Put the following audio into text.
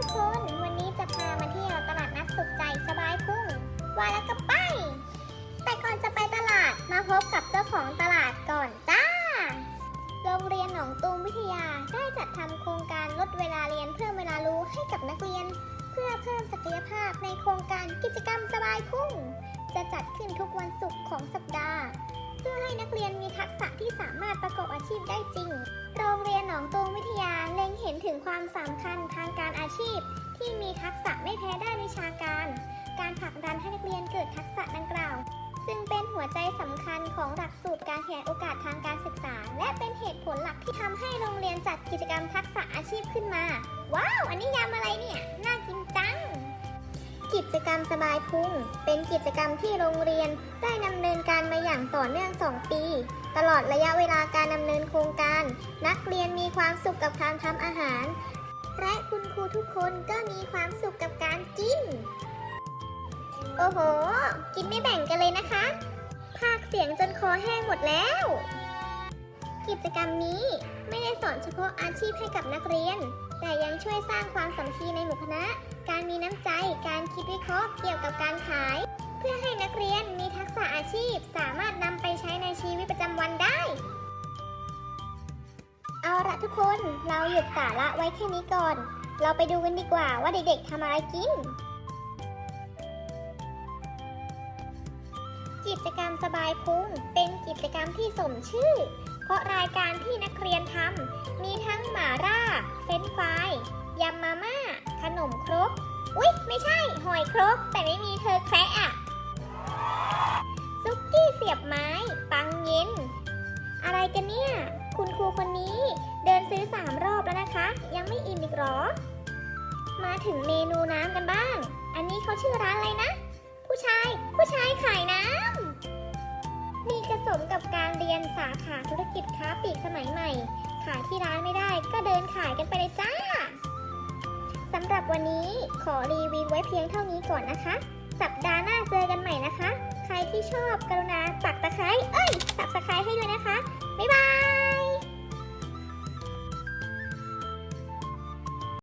ทุกคน วันนี้จะพามาเที่ยวตลาดนัดสุขใจสบายพุ่งวาแล้วก็ไป แต่ก่อนจะไปตลาดมาพบกับเจ้าของตลาดก่อนจ้า โรงเรียนหนองตูมวิทยาได้จัดทำโครงการลดเวลาเรียนเพิ่มเวลารู้ให้กับนักเรียน เพื่อเพิ่มศักยภาพในโครงการกิจกรรมสบายพุ่ง จะจัดขึ้นทุกวันศุกร์ของสัปดาห์ เพื่อให้นักเรียนมีทักษะที่สามารถประกอบอาชีพได้จริง โรงเรียนหนองตูมวิทยา ถึงความสำคัญทางการอาชีพ ที่มีทักษะไม่แพ้ด้านวิชาการ การผลักดันให้นักเรียนเกิดทักษะดังกล่าวจึงเป็นหัวใจสำคัญของหลักสูตรการขยายโอกาสทางการศึกษา และเป็นเหตุผลหลักที่ทำให้โรงเรียนจัดกิจกรรมทักษะอาชีพขึ้นมา ว้าว อันนี้ยำอะไรเนี่ย น่ากินจัง กิจกรรมสบายพุงเป็นกิจกรรมที่โรงเรียนได้ดำเนินการมาอย่างต่อเนื่อง 2 ปี ตลอดระยะเวลาการดำเนินโครงการ นักเรียนมีความสุขกับการทำอาหาร และคุณครูทุกคนก็มีความสุขกับการกิน โอ้โห กินไม่แบ่งกันเลยนะคะ ภาคเสียงจนคอแห้งหมดแล้ว กิจกรรมนี้ไม่ได้สอนเฉพาะอาชีพให้กับนักเรียน แต่ยังช่วยสร้างความสามัคคีในหมู่คณะ การมีน้ำใจ การคิดวิเคราะห์เกี่ยวกับการขาย เพื่อให้นักเรียนมีทักษะอาชีพสามารถนำไปใช้ในชีวิตประจำวันได้ ละทุกคน เราหยุดสาระไว้แค่นี้ก่อน เราไปดูกันดีกว่าว่าเด็กๆทำอะไรกิน กิจกรรมสบายพุงเป็นกิจกรรมที่สมชื่อ เพราะรายการที่นักเรียนทำมีทั้งหมาล่า เฟรนฟรายยำมาม่า ขนมครก อุ๊ย ไม่ใช่ หอยครกแต่ไม่มี รูคนนี้ เดินซื้อสามรอบแล้วนะคะ ยังไม่อิ่มอีกหรอ มาถึงเมนูน้ำกันบ้าง อันนี้เขาชื่อร้านอะไรนะ ผู้ชาย ผู้ชายขายน้ำมีกระสมกับการเรียนสาขาธุรกิจค้าปลีกสมัยใหม่ ขายที่ร้านไม่ได้ก็เดินขายกันไปเลยจ้าสำหรับวันนี้ขอรีวิวไว้เพียงเท่านี้ก่อนนะคะ สัปดาห์หน้าเจอกันใหม่นะคะ ใครที่ชอบกรุณาปักตะไคร้เอ้ยสับสไคร้ให้ด้วยนะคะ บ๊ายบาย